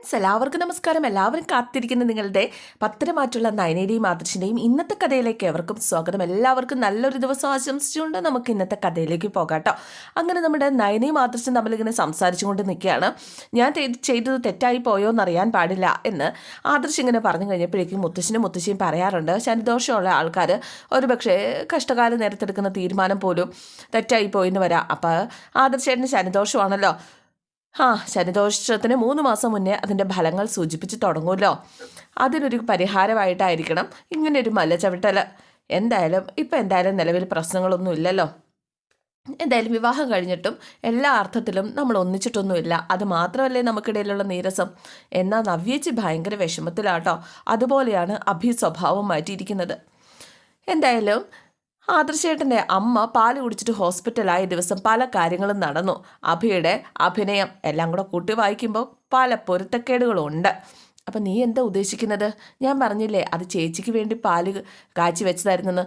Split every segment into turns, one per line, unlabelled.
എല്ലാവർക്കും നമസ്കാരം. എല്ലാവരും കാത്തിരിക്കുന്ന നിങ്ങളുടെ പത്തരമാറ്റുള്ള നയനയുടെയും ആദർശിന്റെയും ഇന്നത്തെ കഥയിലേക്ക് എവർക്കും സ്വാഗതം. എല്ലാവർക്കും നല്ലൊരു ദിവസം ആശംസിച്ചുകൊണ്ട് നമുക്ക് ഇന്നത്തെ കഥയിലേക്ക് പോകാട്ടോ അങ്ങനെ നമ്മുടെ നയനയും ആദർശം തമ്മിലിങ്ങനെ സംസാരിച്ചുകൊണ്ട് നിൽക്കുകയാണ്. ഞാൻ ചെയ്ത് ചെയ്തത് തെറ്റായി പോയോ എന്നറിയാൻ പാടില്ല എന്ന് ആദർശ് ഇങ്ങനെ പറഞ്ഞു കഴിഞ്ഞപ്പോഴേക്കും മുത്തശ്ശനും മുത്തശ്ശിയും പറയാറുണ്ട്. ശനിദോഷമുള്ള ആൾക്കാർ ഒരുപക്ഷെ കഷ്ടകാലം നേരത്തെടുക്കുന്ന തീരുമാനം പോലും തെറ്റായി പോയിന്ന് വരാം. അപ്പോൾ ആദർശേട്ടന് ശനിദോഷമാണല്ലോ. ആ ശനിദോഷത്തിന് മൂന്ന് മാസം മുന്നേ അതിന്റെ ഫലങ്ങൾ സൂചിപ്പിച്ച് തുടങ്ങുമല്ലോ. അതിനൊരു പരിഹാരമായിട്ടായിരിക്കണം ഇങ്ങനെ ഒരു മല ചവിട്ടൽ എന്തായാലും ഇപ്പം എന്തായാലും നിലവിൽ പ്രശ്നങ്ങളൊന്നും ഇല്ലല്ലോ. എന്തായാലും വിവാഹം കഴിഞ്ഞിട്ടും എല്ലാ അർത്ഥത്തിലും നമ്മൾ ഒന്നിച്ചിട്ടൊന്നുമില്ല. അത് മാത്രമല്ലേ നമുക്കിടയിലുള്ള നീരസം. എന്നാൽ നവ്യേച്ചി ഭയങ്കര വിഷമത്തിലാട്ടോ. അതുപോലെയാണ് അഭി സ്വഭാവം മാറ്റിയിരിക്കുന്നത്. എന്തായാലും ആദർശേട്ടന്റെ അമ്മ പാൽ കുടിച്ചിട്ട് ഹോസ്പിറ്റലായ ദിവസം പല കാര്യങ്ങളും നടന്നു. അഭിയുടെ അഭിനയം എല്ലാം കൂടെ കൂട്ടി വായിക്കുമ്പോൾ പല പൊരുത്തക്കേടുകളുണ്ട്. അപ്പം നീ എന്താ ഉദ്ദേശിക്കുന്നത്? ഞാൻ പറഞ്ഞില്ലേ അത് ചേച്ചിക്ക് വേണ്ടി പാൽ കാച്ചി വെച്ചതായിരുന്നെന്ന്.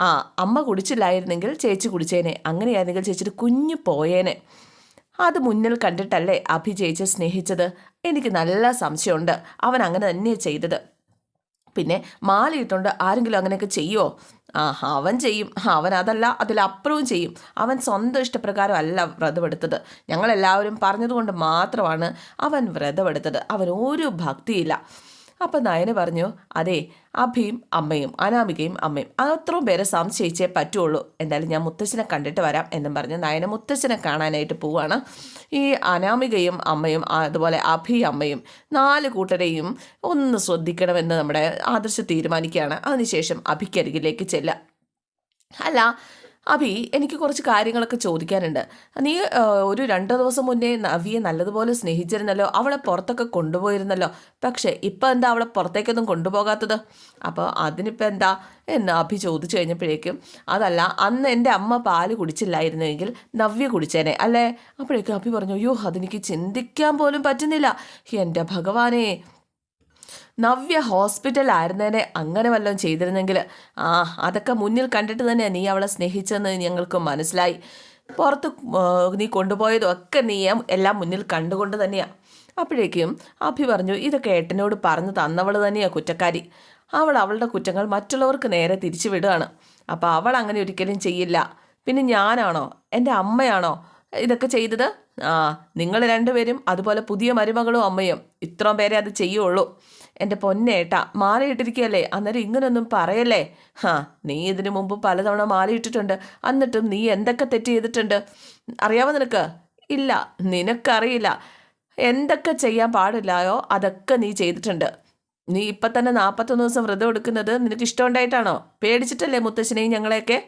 ആ അമ്മ കുടിച്ചില്ലായിരുന്നെങ്കിൽ ചേച്ചി കുടിച്ചേനെ. അങ്ങനെയായിരുന്നെങ്കിൽ ചേച്ചിയുടെ കുഞ്ഞു പോയേനെ. അത് മുന്നിൽ കണ്ടിട്ടല്ലേ അഭി ചേച്ചി സ്നേഹിച്ചത്? എനിക്ക് നല്ല സംശയമുണ്ട്. അവൻ അങ്ങനെ തന്നെയാണ് ചെയ്തത്. പിന്നെ മാലയിട്ടുണ്ട് ആരെങ്കിലും അങ്ങനെയൊക്കെ ചെയ്യുമോ ആ അവൻ ചെയ്യും. അവൻ അതല്ല അതിലപ്പുറവും ചെയ്യും. അവൻ സ്വന്തം ഇഷ്ടപ്രകാരം അല്ല വ്രതമെടുത്തത്. ഞങ്ങളെല്ലാവരും പറഞ്ഞതുകൊണ്ട് മാത്രമാണ് അവൻ വ്രതമെടുത്തത്. അവൻ ഒരു ഭക്തിയില്ല. അപ്പം നയന് പറഞ്ഞു അതെ അഭിയും അമ്മയും അനാമികയും അമ്മയും. അത്രയും പേരെ സംശയിച്ചേ പറ്റുള്ളൂ. എന്തായാലും ഞാൻ മുത്തച്ഛനെ കണ്ടിട്ട് വരാം എന്നും പറഞ്ഞ് നയന മുത്തച്ഛനെ കാണാനായിട്ട് പോവാണ്. ഈ അനാമികയും അമ്മയും അതുപോലെ അഭി അമ്മയും നാല് കൂട്ടരെയും ഒന്ന് ശ്രദ്ധിക്കണമെന്ന് നമ്മുടെ ആദർശ തീരുമാനിക്കുകയാണ്. അതിനുശേഷം അഭിക്കരികിലേക്ക് ചെല്ലുക. അല്ല അഭി എനിക്ക് കുറച്ച് കാര്യങ്ങളൊക്കെ ചോദിക്കാനുണ്ട്. നീ ഒരു രണ്ട് ദിവസം മുന്നേ അവിയെ നല്ലതുപോലെ സ്നേഹിച്ചിരുന്നല്ലോ അവളെ പുറത്തൊക്കെ കൊണ്ടുപോയിരുന്നല്ലോ. പക്ഷേ ഇപ്പം എന്താ അവളെ പുറത്തേക്കൊന്നും കൊണ്ടുപോകാത്തത്? അപ്പോൾ അതിനിപ്പോൾ എന്താ എന്ന് അഭി ചോദിച്ചു കഴിഞ്ഞപ്പോഴേക്കും അതല്ല അന്ന് എന്റെ അമ്മ പാൽ കുടിച്ചില്ലായിരുന്നുവെങ്കിൽ നവ്യ കുടിച്ചേനെ അല്ലേ? അപ്പോഴേക്കും അഭി പറഞ്ഞു അയ്യോ അതെനിക്ക് ചിന്തിക്കാൻ പോലും പറ്റുന്നില്ല. എന്റെ ഭഗവാനേ നവ്യ ഹോസ്പിറ്റലായിരുന്നേനെ അങ്ങനെ വല്ലതും ചെയ്തിരുന്നെങ്കിൽ ആ അതൊക്കെ മുന്നിൽ കണ്ടിട്ട് തന്നെ നീ അവളെ സ്നേഹിച്ചെന്ന് ഞങ്ങൾക്ക് മനസ്സിലായി. പുറത്ത് നീ കൊണ്ടുപോയതും ഒക്കെ നീ എല്ലാം മുന്നിൽ കണ്ടുകൊണ്ട് തന്നെയാണ് അപ്പോഴേക്കും അഭി പറഞ്ഞു ഇതൊക്കെ ഏട്ടനോട് പറഞ്ഞു തന്നവൾ തന്നെയാണ് കുറ്റക്കാരി. അവൾ അവളുടെ കുറ്റങ്ങൾ മറ്റുള്ളവർക്ക് നേരെ തിരിച്ചു വിടുകയാണ്. അപ്പോൾ അവൾ അങ്ങനെ ഒരിക്കലും ചെയ്യില്ല. പിന്നെ ഞാനാണോ? എന്റെ അമ്മയാണോ? ഇതൊക്കെ ചെയ്തത്. ആ നിങ്ങൾ രണ്ടുപേരും അതുപോലെ പുതിയ മരുമകളും അമ്മയും ഇത്രയും പേരെ അത് ചെയ്യുള്ളൂ. എന്റെ പൊന്നേട്ടാ മാലയിട്ടിരിക്കുകയല്ലേ അന്നേരം ഇങ്ങനൊന്നും പറയല്ലേ? ഹാ നീ ഇതിനു മുമ്പ് പലതവണ മാലയിട്ടിട്ടുണ്ട്. എന്നിട്ടും നീ എന്തൊക്കെ തെറ്റ് ചെയ്തിട്ടുണ്ട്? അറിയാമോ നിനക്ക്? ഇല്ല നിനക്കറിയില്ല. എന്തൊക്കെ ചെയ്യാൻ പാടില്ലായോ അതൊക്കെ നീ ചെയ്തിട്ടുണ്ട്. നീ ഇപ്പം തന്നെ നാൽപ്പത്തൊന്ന് ദിവസം വ്രതം എടുക്കുന്നത് നിനക്ക് ഇഷ്ടമുണ്ടായിട്ടാണോ പേടിച്ചിട്ടല്ലേ മുത്തശ്ശനെയും ഞങ്ങളെയൊക്കെ?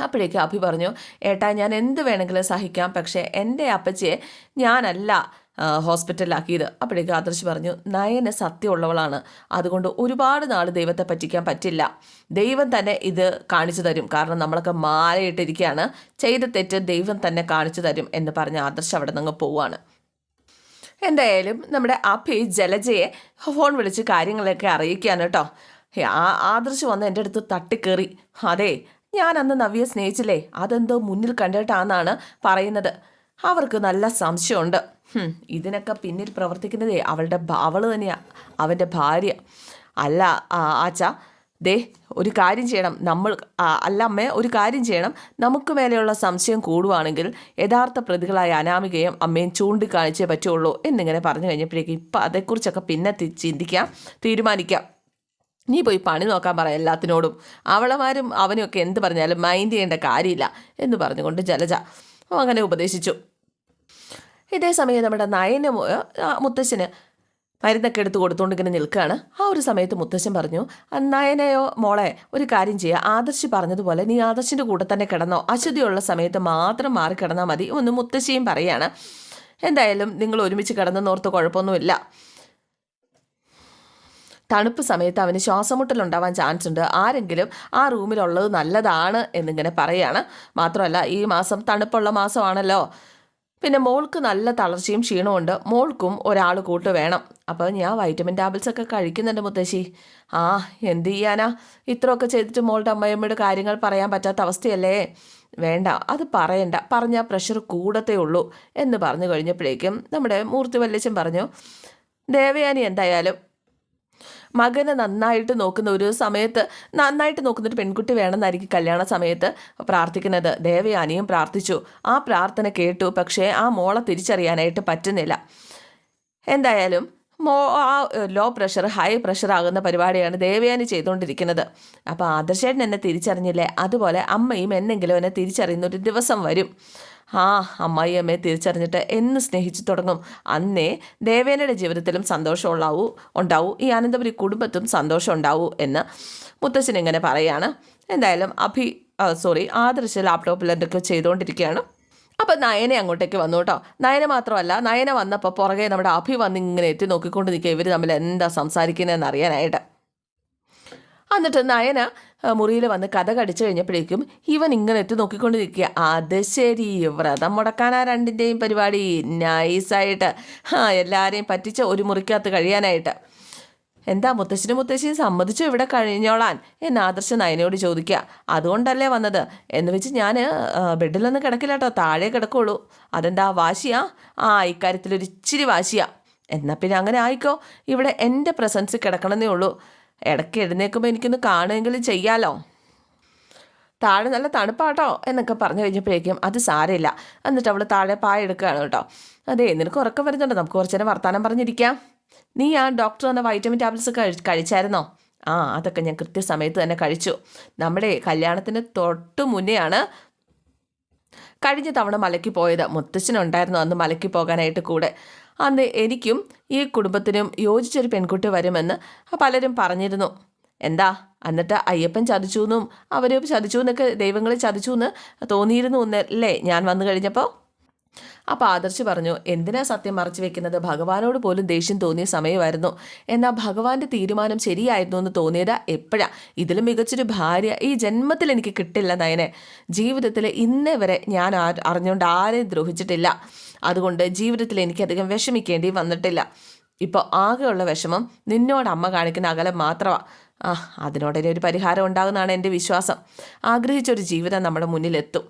അപ്പോഴേക്കും അഭി പറഞ്ഞു ഏട്ടാ ഞാൻ എന്ത് വേണമെങ്കിലും സഹിക്കാം പക്ഷേ എന്റെ അപ്പച്ചിയെ ഞാനല്ല ഹോസ്പിറ്റലിലാക്കിയത്. അപ്പോഴേക്കും ആദർശ് പറഞ്ഞു നയന് സത്യമുള്ളവളാണ്. അതുകൊണ്ട് ഒരുപാട് നാൾ ദൈവത്തെ പറ്റിക്കാൻ പറ്റില്ല. ദൈവം തന്നെ ഇത് കാണിച്ചു തരും. കാരണം നമ്മളൊക്കെ മാലയിട്ടിരിക്കുകയാണ്. ചെയ്ത തെറ്റ് ദൈവം തന്നെ കാണിച്ചു തരും എന്ന് പറഞ്ഞ് ആദർശ് അവിടെ നിന്ന് പോവാണ്. എന്തായാലും നമ്മുടെ അഭി ജലജയെ ഫോൺ വിളിച്ച് കാര്യങ്ങളൊക്കെ അറിയിക്കുകയാണ് കേട്ടോ. ആ ആദർശ് വന്ന് എന്റെ അടുത്ത് തട്ടിക്കേറി. അതെ ഞാൻ അന്ന് നവ്യ സ്നേഹിച്ചില്ലേ? അതെന്തോ മുന്നിൽ കണ്ടിട്ടാന്നാണ് പറയുന്നത്. അവർക്ക് നല്ല സംശയമുണ്ട്. ഇതിനൊക്കെ പിന്നിൽ പ്രവർത്തിക്കുന്നതേ അവളുടെ അവൾ അവൾ തന്നെയാ അവന്റെ ഭാര്യ. അല്ല ആച്ച ദേ ഒരു കാര്യം ചെയ്യണം. നമ്മൾ അല്ല അമ്മേ ഒരു കാര്യം ചെയ്യണം. നമുക്ക് മേലെയുള്ള സംശയം കൂടുവാണെങ്കിൽ യഥാർത്ഥ പ്രതികളായ അനാമികയും അമ്മയും ചൂണ്ടിക്കാണിച്ചേ പറ്റുള്ളൂ എന്നിങ്ങനെ പറഞ്ഞു കഴിഞ്ഞപ്പോഴേക്കും ഇപ്പം അതേക്കുറിച്ചൊക്കെ പിന്നെ ചിന്തിക്കാം തീരുമാനിക്കാം. നീ പോയി പണി നോക്കാൻ പറ എല്ലാത്തിനോടും. അവളമാരും അവനുമൊക്കെ എന്ത് പറഞ്ഞാലും മൈൻഡ് ചെയ്യേണ്ട കാര്യമില്ല എന്ന് പറഞ്ഞുകൊണ്ട് ജലജ അങ്ങനെ ഉപദേശിച്ചു. ഇതേ സമയം നമ്മുടെ നയന മുത്തശ്ശന് മരുന്നൊക്കെ എടുത്ത് കൊടുത്തുകൊണ്ട് ഇങ്ങനെ നിൽക്കുകയാണ് ആ ഒരു സമയത്ത് മുത്തശ്ശൻ പറഞ്ഞു നയനയോ മോളെ ഒരു കാര്യം ചെയ്യുക ആദർശി പറഞ്ഞതുപോലെ നീ ആദർശിന്റെ കൂടെ തന്നെ കിടന്നോ. അശുദ്ധിയുള്ള സമയത്ത് മാത്രം മാറി കിടന്നാൽ മതി. ഒന്ന് മുത്തശ്ശിയും പറയാണ്. എന്തായാലും നിങ്ങൾ ഒരുമിച്ച് കിടന്നെന്നോർത്ത് കുഴപ്പമൊന്നുമില്ല. തണുപ്പ് സമയത്ത് അവന് ശ്വാസമുട്ടലുണ്ടാവാൻ ചാൻസ് ഉണ്ട്. ആരെങ്കിലും ആ റൂമിലുള്ളത് നല്ലതാണ് എന്നിങ്ങനെ പറയാണ്. മാത്രമല്ല ഈ മാസം തണുപ്പുള്ള മാസമാണല്ലോ. പിന്നെ മോൾക്ക് നല്ല തളർച്ചയും ക്ഷീണവും ഉണ്ട്. മോൾക്കും ഒരാൾ കൂട്ട് വേണം. അപ്പോൾ ഞാൻ വൈറ്റമിൻ ടാബ്ലറ്റ്സ് ഒക്കെ കഴിക്കുന്നുണ്ട് മുത്തശ്ശി. ആ എന്ത് ചെയ്യാനാ? ഇത്രയൊക്കെ ചെയ്തിട്ട് മോളുടെ അമ്മയമ്മയുടെ കാര്യങ്ങൾ പറയാൻ പറ്റാത്ത അവസ്ഥയല്ലേ? വേണ്ട അത് പറയണ്ട. പറഞ്ഞാൽ പ്രഷർ കൂടത്തേ ഉള്ളൂ എന്ന് പറഞ്ഞു കഴിഞ്ഞപ്പോഴേക്കും നമ്മുടെ മൂർത്തി വല്ലച്ചൻ പറഞ്ഞു ദേവയാനി എന്തായാലും മകനെ നന്നായിട്ട് നോക്കുന്ന ഒരു സമയത്ത് നന്നായിട്ട് നോക്കുന്ന ഒരു പെൺകുട്ടി വേണമെന്നായിരിക്കും കല്യാണ സമയത്ത് പ്രാർത്ഥിക്കുന്നത്. ദേവയാനിയും പ്രാർത്ഥിച്ചു. ആ പ്രാർത്ഥന കേട്ടു. പക്ഷേ ആ മോളെ തിരിച്ചറിയാനായിട്ട് പറ്റുന്നില്ല. എന്തായാലും മോ ആ ലോ പ്രഷർ ഹൈ പ്രഷർ ആകുന്ന പരിപാടിയാണ് ദേവയാനി ചെയ്തുകൊണ്ടിരിക്കുന്നത്. അപ്പോൾ ആദർശേട്ടൻ എന്നെ തിരിച്ചറിഞ്ഞില്ലേ? അതുപോലെ അമ്മയും എന്നെങ്കിലും എന്നെ തിരിച്ചറിയുന്ന ഒരു ദിവസം വരും. ആ അമ്മായി അമ്മയെ തിരിച്ചറിഞ്ഞിട്ട് എന്ന് സ്നേഹിച്ചു തുടങ്ങും. അന്നേ ദേവേനയുടെ ജീവിതത്തിലും സന്തോഷം ഉള്ളാവൂ ഉണ്ടാവൂ. ഈ ആനന്ദപുരി കുടുംബത്തും സന്തോഷം ഉണ്ടാവൂ എന്ന് മുത്തശ്ശൻ ഇങ്ങനെ പറയാണ്. എന്തായാലും അഭി സോറി ആദർശ ലാപ്ടോപ്പിൽ എന്തൊക്കെ ചെയ്തുകൊണ്ടിരിക്കുകയാണ്. അപ്പം നയനെ അങ്ങോട്ടേക്ക് വന്നു കേട്ടോ. നയന മാത്രമല്ല നയന വന്നപ്പോൾ പുറകെ നമ്മുടെ അഭി വന്ന് ഇങ്ങനെ എത്തി നോക്കിക്കൊണ്ട് നിൽക്കുക ഇവർ തമ്മിൽ എന്താ സംസാരിക്കുന്നതെന്ന് അറിയാനായിട്ട്. എന്നിട്ട് നയന മുറിയിൽ വന്ന് കഥ കടിച്ചു കഴിഞ്ഞപ്പോഴേക്കും ഇവൻ ഇങ്ങനെ എത്തി നോക്കിക്കൊണ്ട് നിൽക്കുക അത് ശരി വ്രതം മുടക്കാനാ രണ്ടിന്റെയും പരിപാടി നൈസായിട്ട്. ആ എല്ലാവരെയും പറ്റിച്ച ഒരു മുറിക്കകത്ത് കഴിയാനായിട്ട്. എന്താ മുത്തശ്ശിനും മുത്തശ്ശിയും സമ്മതിച്ചു ഇവിടെ കഴിഞ്ഞോളാൻ? എന്ന് ആദർശ നയനയോട് ചോദിക്കുക. അതുകൊണ്ടല്ലേ വന്നത്? എന്ന് വെച്ച് ഞാൻ ബെഡിലൊന്നും കിടക്കില്ല കേട്ടോ താഴെ കിടക്കുള്ളൂ. അതെന്താ വാശിയാ? ആ ഇക്കാര്യത്തിലൊരിച്ചിരി വാശിയാ. എന്നാൽ പിന്നെ അങ്ങനെ ആയിക്കോ. ഇവിടെ എന്റെ പ്രസൻസ് കിടക്കണമെന്നേ ഉള്ളൂ. ഇടയ്ക്ക് എഴുന്നേൽക്കുമ്പോൾ എനിക്കൊന്ന് കാണുമെങ്കിലും ചെയ്യാലോ? താഴെ നല്ല തണുപ്പാട്ടോ എന്നൊക്കെ പറഞ്ഞു കഴിഞ്ഞപ്പോഴേക്കും അത് സാരമില്ല. എന്നിട്ട് അവൾ താഴെ പായ എടുക്കുകയാണ് കേട്ടോ. അതെ നിനക്ക് ഉറക്കം വരുന്നുണ്ട്? നമുക്ക് കുറച്ചു നേരം വർത്തമാനം പറഞ്ഞിരിക്കാം. നീ ആ ഡോക്ടർ തന്ന വൈറ്റമിൻ ടാബ്ലറ്റ്സ് കഴി കഴിച്ചായിരുന്നോ? ആ അതൊക്കെ ഞാൻ കൃത്യസമയത്ത് തന്നെ കഴിച്ചു. നമ്മുടെ കല്യാണത്തിന് തൊട്ട് മുന്നെയാണ് കഴിഞ്ഞ തവണ മലയ്ക്ക് പോയത്. മുത്തച്ഛനുണ്ടായിരുന്നു അന്ന് മലയ്ക്ക് പോകാനായിട്ട് കൂടെ. അന്ന് എനിക്കും ഈ കുടുംബത്തിനും യോജിച്ചൊരു പെൺകുട്ടി വരുമെന്ന് പലരും പറഞ്ഞിരുന്നു. എന്താ എന്നിട്ട് അയ്യപ്പൻ ചതിച്ചു എന്നും അവർ ചതിച്ചു എന്നൊക്കെ ദൈവങ്ങളെ ചതിച്ചു എന്ന് തോന്നിയിരുന്നു എന്നല്ലേ ഞാൻ വന്നു കഴിഞ്ഞപ്പോൾ? അപ്പോൾ ആദർശ് പറഞ്ഞു എന്തിനാ സത്യം മറച്ചു വെക്കുന്നത്? ഭഗവാനോട് പോലും ദേഷ്യം തോന്നിയ സമയമായിരുന്നു. എന്നാൽ ഭഗവാന്റെ തീരുമാനം ശരിയായിരുന്നു എന്ന് തോന്നിയത് എപ്പോഴാ? ഇതിലും മികച്ചൊരു ഭാര്യ ഈ ജന്മത്തിൽ എനിക്ക് കിട്ടില്ല നയനെ. ജീവിതത്തിൽ ഇന്നേ വരെ ഞാൻ അറിഞ്ഞുകൊണ്ട് ആരെയും ദ്രോഹിച്ചിട്ടില്ല. അതുകൊണ്ട് ജീവിതത്തിൽ എനിക്കധികം വിഷമിക്കേണ്ടി വന്നിട്ടില്ല. ഇപ്പോൾ ആകെയുള്ള വിഷമം നിന്നോട് അമ്മ കാണിക്കുന്ന അകലം മാത്രമാണ് ആ അതിനോടൊരു ഒരു പരിഹാരം ഉണ്ടാകുന്നതാണ് എന്റെ വിശ്വാസം. ആഗ്രഹിച്ചൊരു ജീവിതം നമ്മുടെ മുന്നിലെത്തും.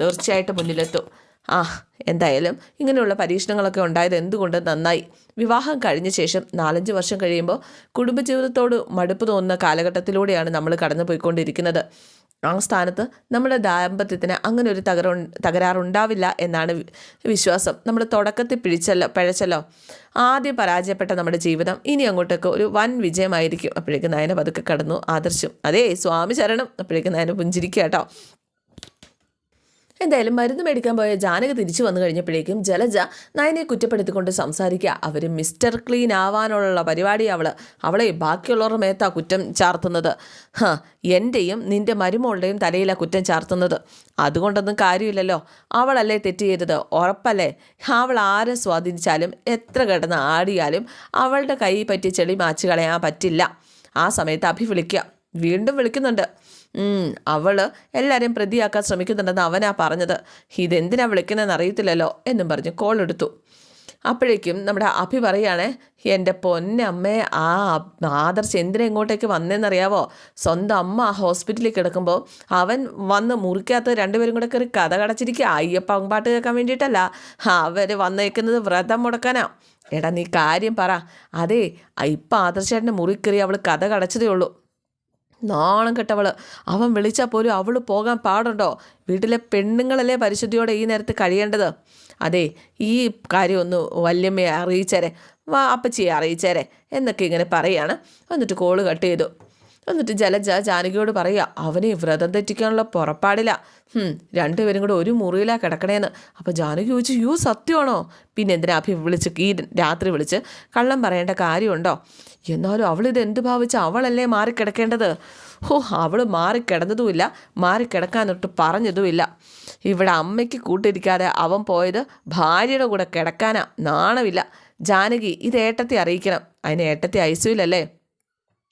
തീർച്ചയായിട്ടും മുന്നിലെത്തും. ആ എന്തായാലും ഇങ്ങനെയുള്ള പരീക്ഷണങ്ങളൊക്കെ ഉണ്ടായത് എന്തുകൊണ്ട് നന്നായി? വിവാഹം കഴിഞ്ഞ ശേഷം നാലഞ്ച് വർഷം കഴിയുമ്പോൾ കുടുംബജീവിതത്തോട് മടുപ്പ് തോന്നുന്ന കാലഘട്ടത്തിലൂടെയാണ് നമ്മൾ കടന്നു പോയിക്കൊണ്ടിരിക്കുന്നത് ആ സ്ഥാനത്ത് നമ്മുടെ ദാമ്പത്യത്തിന് അങ്ങനെ ഒരു തകര തകരാറുണ്ടാവില്ല എന്നാണ് വിശ്വാസം. നമ്മൾ തുടക്കത്തിൽ പിഴിച്ചല്ലോ പിഴച്ചല്ലോ. ആദ്യം പരാജയപ്പെട്ട നമ്മുടെ ജീവിതം ഇനി അങ്ങോട്ടൊക്കെ ഒരു വൻ വിജയമായിരിക്കും. അപ്പോഴേക്കും നയന പതുക്കെ കടന്നു ആദർശം അതേ സ്വാമി ശരണം. അപ്പോഴേക്കും നയന പുഞ്ചിരിക്കുക കേട്ടോ എന്തായാലും മരുന്ന് മേടിക്കാൻ പോയ ജാനക തിരിച്ചു വന്നു കഴിഞ്ഞപ്പോഴേക്കും ജലജ നയനെ കുറ്റപ്പെടുത്തിക്കൊണ്ട് സംസാരിക്കുക. അവർ മിസ്റ്റർ ക്ലീൻ ആവാനുള്ള പരിപാടി അവൾ അവളെ ബാക്കിയുള്ളവരുടെ മേത്താ കുറ്റം ചാർത്തുന്നത്. ഹാ എന്റെയും നിന്റെ മരുമോളുടെയും തലയിലാണ് കുറ്റം ചാർത്തുന്നത്. അതുകൊണ്ടൊന്നും കാര്യമില്ലല്ലോ. അവളല്ലേ തെറ്റ് ചെയ്തത്. ഉറപ്പല്ലേ? അവൾ ആരെ സ്വാധീനിച്ചാലും എത്ര കിടന്ന് ആടിയാലും അവളുടെ കൈ പറ്റി ചെളി മാച്ചു കളയാൻ പറ്റില്ല. ആ സമയത്ത് അഭി വിളിക്കുക. വീണ്ടും വിളിക്കുന്നുണ്ട്. അവൾ എല്ലാവരെയും പ്രതിയാക്കാൻ ശ്രമിക്കുന്നുണ്ടെന്ന് അവനാ പറഞ്ഞത്. ഇതെന്തിനാ വിളിക്കുന്നതെന്ന് അറിയത്തില്ലല്ലോ എന്നും പറഞ്ഞ് കോൾ എടുത്തു. അപ്പോഴേക്കും നമ്മുടെ അഭി പറയുകയാണേ എന്റെ പൊന്നമ്മേ ആ ആദർശ് എന്തിനാ ഇങ്ങോട്ടേക്ക് വന്നതെന്നറിയാവോ സ്വന്തം അമ്മ ആ ഹോസ്പിറ്റലിൽ കിടക്കുമ്പോൾ അവൻ വന്ന് മുറിക്കകത്ത് രണ്ടുപേരും കൂടെ കയറി കഥ കടച്ചിരിക്കുക അയ്യപ്പ പാട്ട് കേൾക്കാൻ വേണ്ടിയിട്ടല്ല. അവർ വന്നേക്കുന്നത് വ്രതം മുടക്കാനാ. എടാ നീ കാര്യം പറ. അതെ ഇപ്പം ആദർശേട്ടന്റെ മുറിക്കറി അവൾ കഥ കടച്ചതേ ഉള്ളൂ. നാണം കെട്ടവൾ. അവൻ വിളിച്ചാൽ പോലും അവൾ പോകാൻ പാടുണ്ടോ? വീട്ടിലെ പെണ്ണുങ്ങളല്ലേ പരിശുദ്ധിയോടെ ഈ നേരത്ത് കഴിയേണ്ടത്? അതെ ഈ കാര്യം ഒന്ന് വല്യമ്മയെ അറിയിച്ചേരെ. വാ അപ്പച്ചിയെ അറിയിച്ചേരെ. എന്നൊക്കെ ഇങ്ങനെ പറയാണ്. എന്നിട്ട് കോൾ കട്ട് ചെയ്തു. എന്നിട്ട് ജലജ ജാനകിയോട് പറയുക അവനെ വ്രതം തെറ്റിക്കാനുള്ള പുറപ്പാടില്ല. രണ്ടുപേരും കൂടെ ഒരു മുറിയിലാ കിടക്കണേന്ന്. അപ്പോൾ ജാനകി ചോദിച്ചു യൂ സത്യമാണോ? പിന്നെ എന്തിനാ അഭി വിളിച്ച് ഈ രാത്രി വിളിച്ച് കള്ളം പറയേണ്ട കാര്യമുണ്ടോ? എന്നാലും അവളിത് എന്ത് ഭാവിച്ച് അവളല്ലേ മാറിക്കിടക്കേണ്ടത്? ഓ അവൾ മാറിക്കിടന്നതുമില്ല മാറിക്കിടക്കാനൊട്ട് പറഞ്ഞതുമില്ല. ഇവിടെ അമ്മയ്ക്ക് കൂട്ടിരിക്കാതെ അവൻ പോയത് ഭാര്യയുടെ കൂടെ കിടക്കാനാ നാണമില്ല. ജാനകി ഇത് ഏട്ടത്തെ അറിയിക്കണം. അതിന് ഏട്ടത്തെ ഐസുവിലല്ലേ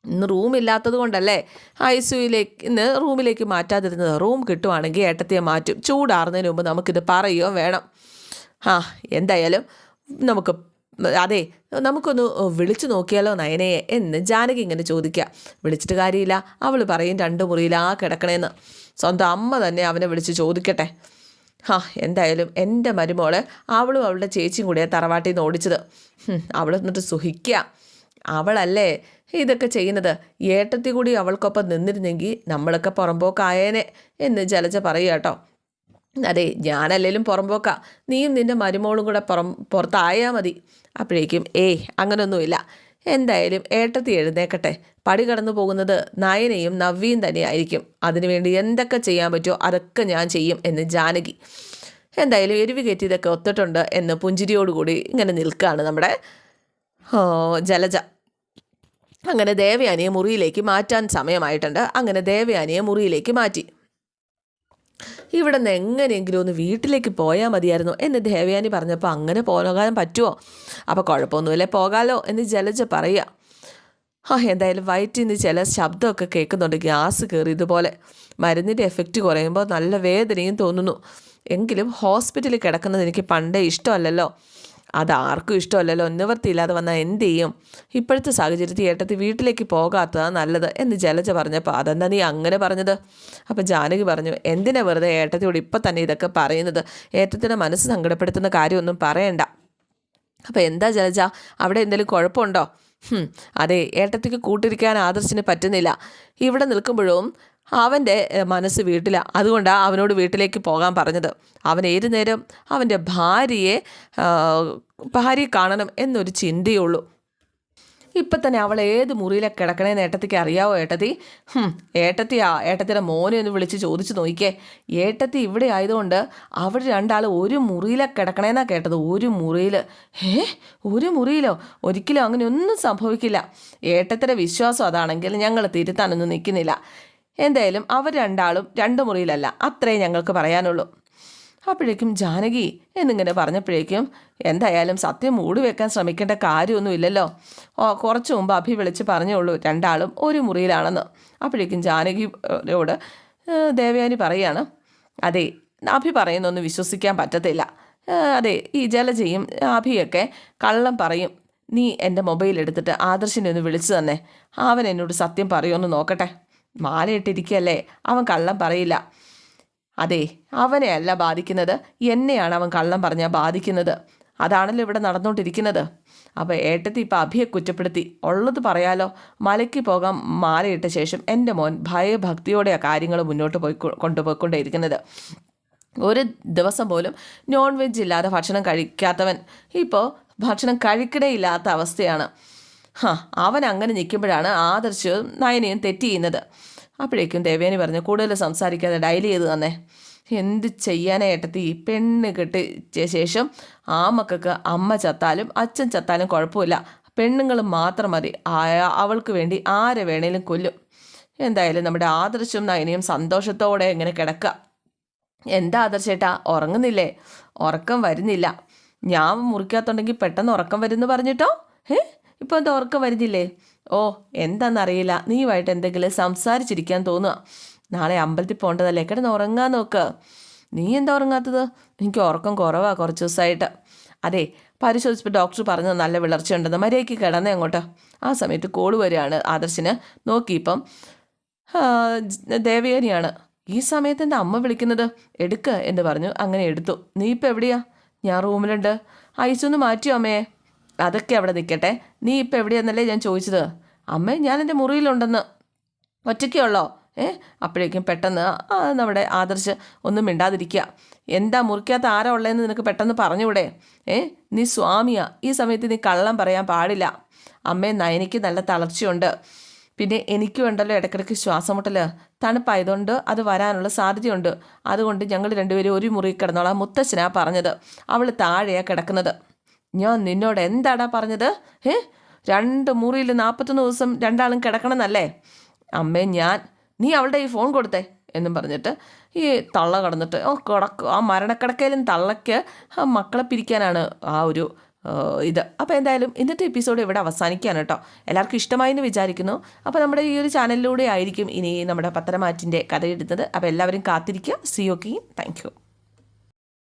ഇന്ന് റൂമില്ലാത്തത് കൊണ്ടല്ലേ? ഐ സിയുയിലേക്ക് ഇന്ന് റൂമിലേക്ക് മാറ്റാതിരുന്നത് റൂം കിട്ടുവാണെങ്കിൽ ഏട്ടത്തിയെ മാറ്റും. ചൂടാറുന്നതിന് മുമ്പ് നമുക്കിത് പറയുകയോ വേണം. ആ എന്തായാലും നമുക്ക് അതെ നമുക്കൊന്ന് വിളിച്ചു നോക്കിയാലോ നയനയെ? എന്ന് ജാനകി ഇങ്ങനെ ചോദിക്കുക. വിളിച്ചിട്ട് കാര്യമില്ല. അവൾ പറയും രണ്ട് ആ കിടക്കണേന്ന്. സ്വന്തം അമ്മ തന്നെ അവനെ വിളിച്ച് ചോദിക്കട്ടെ. ഹാ എന്തായാലും എന്റെ മരുമോൾ അവളും അവളുടെ ചേച്ചിയും കൂടിയാണ് തറവാട്ടിൽ നിന്ന് ഓടിച്ചത്. അവൾ എന്നിട്ട് സുഹിക്കുക അവളല്ലേ ഇതൊക്കെ ചെയ്യുന്നത് ഏട്ടത്തി കൂടി അവൾക്കൊപ്പം നിന്നിരുന്നെങ്കിൽ നമ്മളൊക്കെ പുറമ്പോക്കായേനെ എന്ന് ജലജ പറയുക കേട്ടോ. അതെ ഞാനല്ലേലും പുറമ്പോക്ക. നീയും നിന്റെ മരുമോളും കൂടെ പുറം പുറത്തായാൽ മതി. അപ്പോഴേക്കും ഏയ് അങ്ങനൊന്നുമില്ല. എന്തായാലും ഏട്ടത്തി എഴുന്നേക്കട്ടെ. പടി കടന്നു പോകുന്നത് നയനയും നവ്യയും തന്നെയായിരിക്കും അതിനുവേണ്ടി എന്തൊക്കെ ചെയ്യാൻ പറ്റുമോ അതൊക്കെ ഞാൻ ചെയ്യും എന്ന് ജാനകി. എന്തായാലും എരിവ് കയറ്റിയതൊക്കെ ഒത്തിട്ടുണ്ട് എന്ന് പുഞ്ചിരിയോടുകൂടി ഇങ്ങനെ നിൽക്കുകയാണ് നമ്മുടെ ജലജ. അങ്ങനെ ദേവയാനിയെ മുറിയിലേക്ക് മാറ്റാൻ സമയമായിട്ടുണ്ട്. അങ്ങനെ ദേവയാനിയെ മുറിയിലേക്ക് മാറ്റി. ഇവിടെ നിന്ന് എങ്ങനെയെങ്കിലും ഒന്ന് വീട്ടിലേക്ക് പോയാൽ മതിയായിരുന്നു എന്ന് ദേവയാനി പറഞ്ഞപ്പോൾ അങ്ങനെ പോകാൻ പറ്റുമോ അപ്പോൾ കുഴപ്പമൊന്നുമില്ല പോകാലോ എന്ന് ജലജ പറയുക. ആ എന്തായാലും വയറ്റിൽ നിന്ന് ചില ശബ്ദമൊക്കെ കേൾക്കുന്നുണ്ട് ഗ്യാസ് കയറി ഇതുപോലെ. മരുന്നിന്റെ എഫക്റ്റ് കുറയുമ്പോൾ നല്ല വേദനയും തോന്നുന്നു. എങ്കിലും ഹോസ്പിറ്റലിൽ കിടക്കുന്നത് എനിക്ക് പണ്ടേ ഇഷ്ടമല്ലല്ലോ. അതാർക്കും ഇഷ്ടമല്ലല്ലോ. നിവൃത്തിയില്ലാതെ വന്നാൽ എന്ത് ചെയ്യും? ഇപ്പോഴത്തെ സാഹചര്യത്തിൽ ഏട്ടത്തി വീട്ടിലേക്ക് പോകാത്തതാണ് നല്ലത് എന്ന് ജലജ പറഞ്ഞപ്പോൾ അതെന്താ നീ അങ്ങനെ പറഞ്ഞത്? അപ്പോൾ ജാനകി പറഞ്ഞു എന്തിനാ വെറുതെ ഏട്ടത്തിയോട് ഇപ്പം തന്നെ ഇതൊക്കെ പറയുന്നത്? ഏട്ടത്തിന്റെ മനസ്സ് സങ്കടപ്പെടുത്തുന്ന കാര്യമൊന്നും പറയണ്ട. അപ്പോൾ എന്താ ജലജ അവിടെ എന്തെങ്കിലും കുഴപ്പമുണ്ടോ? അതെ ഏട്ടത്തിക്ക് കൂട്ടിരിക്കാൻ ആദർശിന് പറ്റുന്നില്ല. ഇവിടെ നിൽക്കുമ്പോഴും അവന്റെ മനസ്സ് വീട്ടിലാണ് അതുകൊണ്ടാണ് അവനോട് വീട്ടിലേക്ക് പോകാൻ പറഞ്ഞത്. അവൻ ഏതു നേരം അവന്റെ ഭാര്യയെ ഭാര്യയെ കാണണം എന്നൊരു ചിന്തയുള്ളൂ ഇപ്പം തന്നെ അവൾ ഏത് മുറിയിലെ കിടക്കണേന്ന് ഏട്ടത്തിക്ക് അറിയാവോ ഏട്ടത്തി? ഏട്ടത്തി ആ ഏട്ടത്തിയുടെ മോനെ ഒന്ന് വിളിച്ച് ചോദിച്ചു നോക്കിക്കേ ഏട്ടത്തി ഇവിടെ ആയതുകൊണ്ട് അവർ രണ്ടാൾ ഒരു മുറിയിലെ കിടക്കണേന്നാ കേട്ടത് ഒരു മുറിയിൽ ഏ ഒരു മുറിയിലോ? ഒരിക്കലും അങ്ങനെ ഒന്നും സംഭവിക്കില്ല. ഏട്ടത്തിയുടെ വിശ്വാസം അതാണെങ്കിൽ ഞങ്ങൾ തിരുത്താനൊന്നും നിൽക്കുന്നില്ല. എന്തായാലും അവർ രണ്ടാളും രണ്ട് മുറിയിലല്ല അത്രേ ഞങ്ങൾക്ക് പറയാനുള്ളൂ. അപ്പോഴേക്കും ജാനകി എന്നിങ്ങനെ പറഞ്ഞപ്പോഴേക്കും എന്തായാലും സത്യം മൂടി വെക്കാൻ ശ്രമിക്കേണ്ട കാര്യമൊന്നുമില്ലല്ലോ. ഓ കുറച്ച് മുമ്പ് അഭി വിളിച്ച് പറഞ്ഞുള്ളൂ രണ്ടാളും ഒരു മുറിയിലാണെന്ന്. അപ്പോഴേക്കും ജാനകിയോട് ദേവയാനി പറയാണ്. അതെ അഭി പറയുന്നൊന്നും വിശ്വസിക്കാൻ പറ്റത്തില്ല. അതെ ഈ ജലജയും അഭിയൊക്കെ കള്ളം പറയും. നീ എന്റെ മൊബൈൽ എടുത്തിട്ട് ആദർശിനെ ഒന്ന് വിളിച്ചു തന്നെ. അവൻ എന്നോട് സത്യം പറയുമെന്ന് നോക്കട്ടെ. മാലയിട്ടിരിക്കുകയല്ലേ അവൻ കള്ളം പറയില്ല. അതെ അവനെ അല്ല ബാധിക്കുന്നത്. എന്നെയാണ് അവൻ കള്ളം പറഞ്ഞാൽ ബാധിക്കുന്നത്. അതാണല്ലോ ഇവിടെ നടന്നുകൊണ്ടിരിക്കുന്നത് അപ്പോൾ ഏട്ടത്തി ഇപ്പം അഭിയെ കുറ്റപ്പെടുത്തി. ഉള്ളത് പറയാലോ മലയ്ക്ക് പോകാൻ മാലയിട്ട ശേഷം എന്റെ മോൻ ഭയഭക്തിയോടെ ആ കാര്യങ്ങൾ മുന്നോട്ട് പോയി കൊണ്ടുപോയിക്കൊണ്ടേയിരിക്കുന്നത്. ഒരു ദിവസം പോലും നോൺ വെജ് ഇല്ലാതെ ഭക്ഷണം കഴിക്കാത്തവൻ ഇപ്പോൾ ഭക്ഷണം കഴിക്കണേ ഇല്ലാത്ത അവസ്ഥയാണ്. ഹാ അവൻ അങ്ങനെ നിൽക്കുമ്പോഴാണ് ആദർശവും നയനയും തെറ്റ് ചെയ്യുന്നത്. അപ്പോഴേക്കും ദേവേനി പറഞ്ഞു കൂടുതൽ സംസാരിക്കാതെ ഡയൽ ചെയ്ത് തന്നെ. എന്ത് ചെയ്യാനായിട്ടത്തി പെണ്ണ് കെട്ടിച്ച ശേഷം ആ മക്കൾക്ക് അമ്മ ചത്താലും അച്ഛൻ ചത്താലും കുഴപ്പമില്ല. പെണ്ണുങ്ങൾ മാത്രം മതി. അവൾക്ക് വേണ്ടി ആരെ വേണേലും കൊല്ലും. എന്തായാലും നമ്മുടെ ആദർശവും നയനയും സന്തോഷത്തോടെ ഇങ്ങനെ കിടക്കുക എന്താ ആദർശേട്ടാ ഉറങ്ങുന്നില്ലേ? ഉറക്കം വരുന്നില്ല. ഞാൻ മുറിക്കാത്തുണ്ടെങ്കിൽ പെട്ടെന്ന് ഉറക്കം വരുന്നു പറഞ്ഞിട്ടോ? ഏ ഇപ്പോൾ എന്താ ഉറക്കം വരുന്നില്ലേ? ഓ എന്താണെന്നറിയില്ല നീയുമായിട്ട് എന്തെങ്കിലും സംസാരിച്ചിരിക്കാൻ തോന്നുക നാളെ അമ്പലത്തിൽ പോകേണ്ടതല്ലേ? കിടന്ന് ഉറങ്ങാൻ നോക്ക്. നീ എന്താ ഉറങ്ങാത്തത്? എനിക്ക് ഉറക്കം കുറവാണ് കുറച്ച് ദിവസമായിട്ട്. അതെ പരിശോധിച്ചപ്പോൾ ഡോക്ടർ പറഞ്ഞത് നല്ല വിളർച്ചയുണ്ടെന്ന്. മര്യാദയ്ക്ക് കിടന്നേ അങ്ങോട്ട്. ആ സമയത്ത് കോൾ വരികയാണ് ആദർശിന്. നോക്കിയിപ്പം ദേവയാനിയാണ്. ഈ സമയത്ത് എന്റെ അമ്മ വിളിക്കുന്നത്? എടുക്ക എന്ന് പറഞ്ഞു. അങ്ങനെ എടുത്തു. നീ ഇപ്പം എവിടെയാ? ഞാൻ റൂമിലുണ്ട്. ഐസൊന്ന് മാറ്റിയോ അമ്മയെ? അതൊക്കെ അവിടെ നിൽക്കട്ടെ. നീ ഇപ്പം എവിടെയെന്നല്ലേ ഞാൻ ചോദിച്ചത്? അമ്മേ ഞാൻ എന്റെ മുറിയിലുണ്ടെന്ന്. ഒറ്റയ്ക്കുള്ളോ ഏ അപ്പോഴേക്കും പെട്ടെന്ന് നമ്മുടെ ആദർശ് ഒന്നും മിണ്ടാതിരിക്കുക. എന്താ മുറിക്കാത്ത ആരാ ഉള്ളതെന്ന് നിനക്ക് പെട്ടെന്ന് പറഞ്ഞുകൂടെ? ഏ നീ സ്വാമിയാ. ഈ സമയത്ത് നീ കള്ളം പറയാൻ പാടില്ല. അമ്മേ നയനിക്ക് നല്ല തളർച്ചയുണ്ട്. പിന്നെ എനിക്കും ഉണ്ടല്ലോ ഇടയ്ക്കിടയ്ക്ക് ശ്വാസമുട്ടൽ തണുപ്പായതുകൊണ്ട് അത് വരാനുള്ള സാധ്യതയുണ്ട്. അതുകൊണ്ട് ഞങ്ങൾ രണ്ടുപേരും ഒരു മുറി കിടന്നോളാം മുത്തശ്ശനാ പറഞ്ഞത്. അവൾ താഴെയാണ് കിടക്കുന്നത്. ഞാൻ നിന്നോട് എന്താടാ പറഞ്ഞത്? ഏ രണ്ട് മുറിയിൽ നാൽപ്പത്തൊന്ന് ദിവസം രണ്ടാളും കിടക്കണമെന്നല്ലേ? അമ്മേ ഞാൻ നീ അവളുടെ ഈ ഫോൺ കൊടുത്തേ എന്നും പറഞ്ഞിട്ട് ഈ തള്ള കടന്നിട്ട് ഓ കിടക്ക് ആ മരണക്കിടക്കയിലും തള്ളയ്ക്ക് മക്കളെ പിരിക്കാനാണ് ആ ഒരു ഇത്. അപ്പോൾ എന്തായാലും ഇന്നത്തെ എപ്പിസോഡ് ഇവിടെ അവസാനിക്കുകയാണ് കേട്ടോ. എല്ലാവർക്കും ഇഷ്ടമായി എന്ന് വിചാരിക്കുന്നു. അപ്പോൾ നമ്മുടെ ഈ ഒരു ചാനലിലൂടെ ആയിരിക്കും ഇനി നമ്മുടെ പത്തരമാറ്റിന്റെ കഥ അപ്പോൾ എല്ലാവരും കാത്തിരിക്കുക. C ഓക്കെയും thank